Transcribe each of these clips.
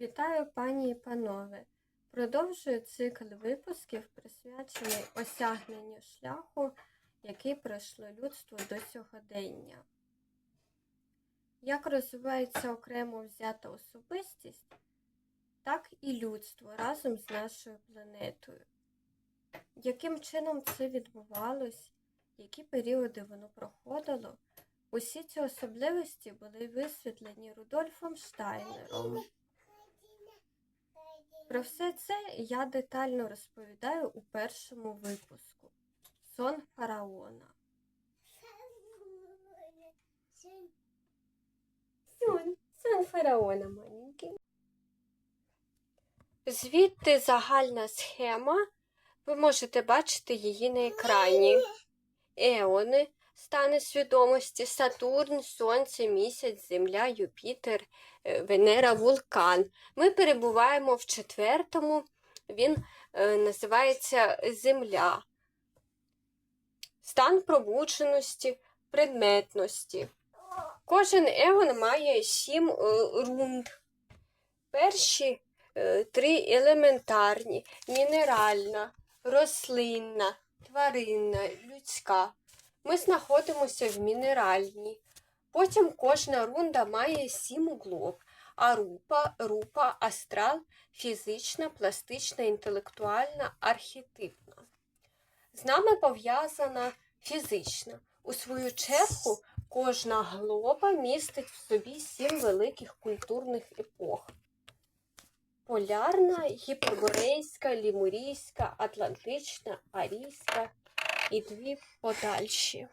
Вітаю пані і панове! Продовжую цикл випусків, присвячений осягненню шляху, який пройшло людство до сьогодення. Як розвивається окремо взята особистість, так і людство разом з нашою планетою. Яким чином це відбувалось, які періоди воно проходило, усі ці особливості були висвітлені Рудольфом Штайнером. Про все це я детально розповідаю у першому випуску Сон фараона. Сон, сон фараона маленький. Звідти загальна схема. Ви можете бачити її на екрані. Еони, стани свідомості, Сатурн, Сонце, Місяць, Земля, Юпітер, е, Венера, Вулкан. Ми перебуваємо в четвертому, він е, називається Земля. Стан пробудженості, предметності. Кожен еон має сім е, рунд. Перші е, три елементарні, мінеральна, рослинна, тваринна, людська. Ми знаходимося в мінеральній. Потім кожна рунда має сім углов. Арупа, рупа, астрал, фізична, пластична, інтелектуальна, архетипна. З нами пов'язана фізична. У свою чергу кожна глоба містить в собі сім великих культурних епох. Полярна, гіперборейська, лімурійська, атлантична, арійська і дві подальші.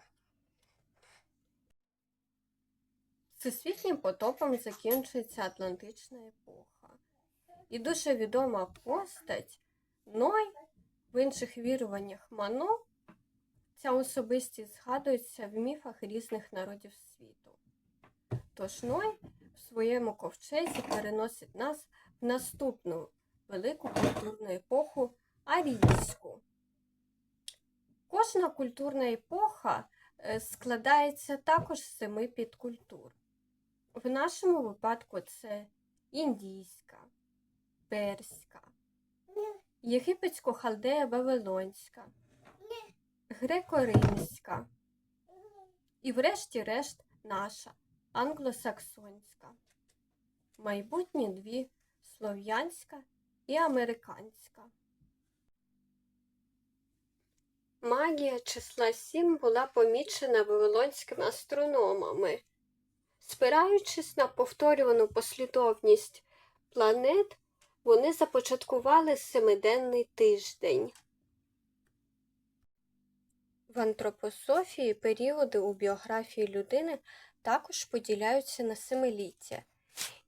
Всесвітнім потопом закінчується Атлантична епоха. І дуже відома постать Ной, в інших віруваннях Мано, ця особистість згадується в міфах різних народів світу. Тож Ной в своєму ковчезі переносить нас в наступну велику культурну епоху арійську. Кожна культурна епоха е, складається також з семи підкультур. В нашому випадку це індійська, перська, єгипетсько-халдея Вавилонська, греко-римська і, врешті-решт, наша англосаксонська. Майбутні дві слов'янська і американська. Магія числа 7 була помічена вавилонськими астрономами. Спираючись на повторювану послідовність планет, вони започаткували семиденний тиждень. В антропософії періоди у біографії людини також поділяються на семиліття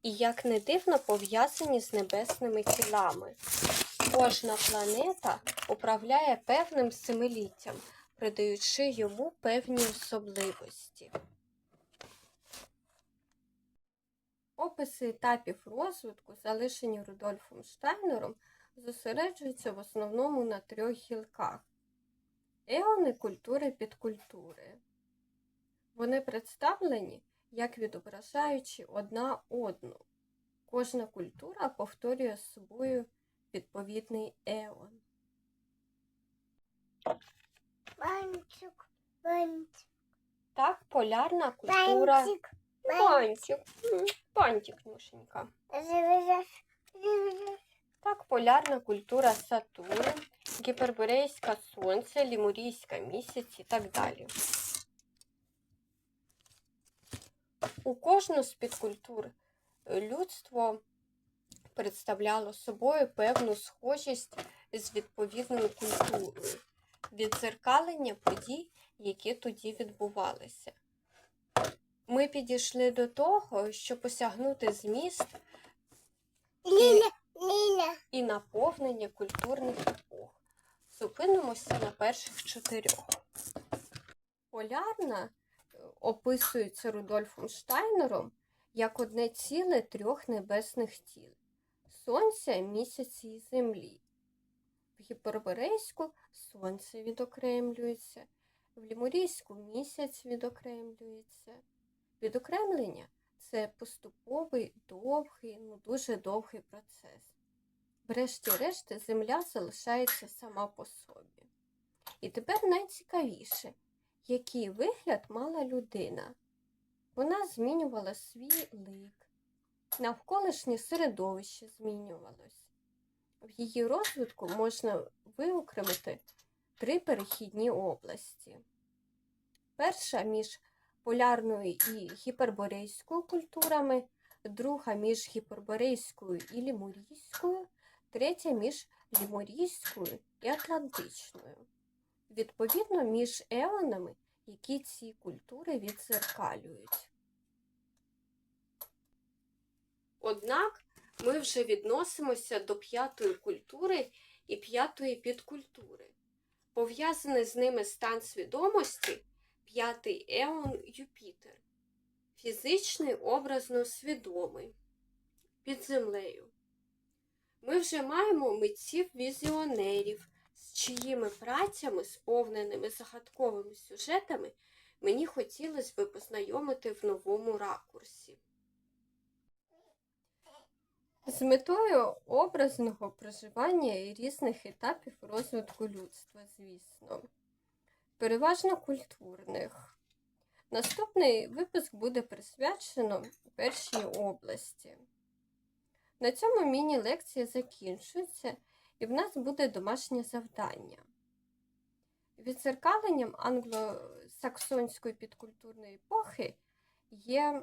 і, як не дивно, пов'язані з небесними тілами. Кожна планета управляє певним семиліттям, придаючи йому певні особливості. Описи етапів розвитку, залишені Рудольфом Штайнером, зосереджуються в основному на трьох гілках еони культури підкультури. Вони представлені як відображаючи одна одну. Кожна культура повторює собою відповідний еон. Бантик, бантик, Так, полярна культура. Бантик. М, Бантик, Нюшенька. Так, полярна культура Сатурн, гіперборейська Сонце, лімурійська місяць і так далі. У кожну з підкультур е, людство представляло собою певну схожість з відповідною культурою, відзеркалення подій, які тоді відбувалися. Ми підійшли до того, щоб осягнути зміст Лиля, і наповнення культурних епох. Зупинимося на перших чотирьох. Полярна е, описується Рудольфом Штайнером як одне ціле трьох небесних тіл Сонця, місяця і Землі. В гіперборейську сонце відокремлюється, в лімурійську місяць відокремлюється. Відокремлення це поступовий, довгий, ну дуже довгий процес. Врешті-решт, земля залишається сама по собі. І тепер найцікавіше, який вигляд мала людина. Вона змінювала свій лик, навколишнє середовище змінювалось. В її розвитку можна виокремити три перехідні області. Перша між полярною і гіперборейською культурами, друга між гіперборейською і лімурійською, третя між лімурійською і атлантичною. Відповідно, між еонами, які ці культури відзеркалюють. Однак ми вже відносимося до п'ятої культури і п'ятої підкультури. Пов'язаний з ними стан свідомості п'ятий еон Юпітер, фізичний образно свідомий під землею. Ми вже маємо митців-візіонерів, з чиїми працями, сповненими загадковими сюжетами, мені хотілося би познайомити в новому ракурсі. З метою образного проживання і різних етапів розвитку людства, звісно, переважно культурних. Наступний випуск буде присвячено першій області. На цьому міні-лекція закінчується, і в нас буде домашнє завдання. Відзеркаленням англосаксонської підкультурної епохи є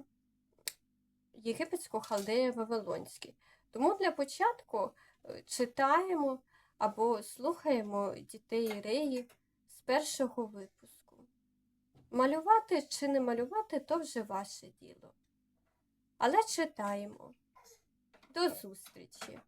єгипетсько-халдея Вавилонський. Тому для початку е, читаємо або слухаємо дітей Реї з першого випуску. Малювати чи не малювати то вже ваше діло. Але читаємо. До зустрічі!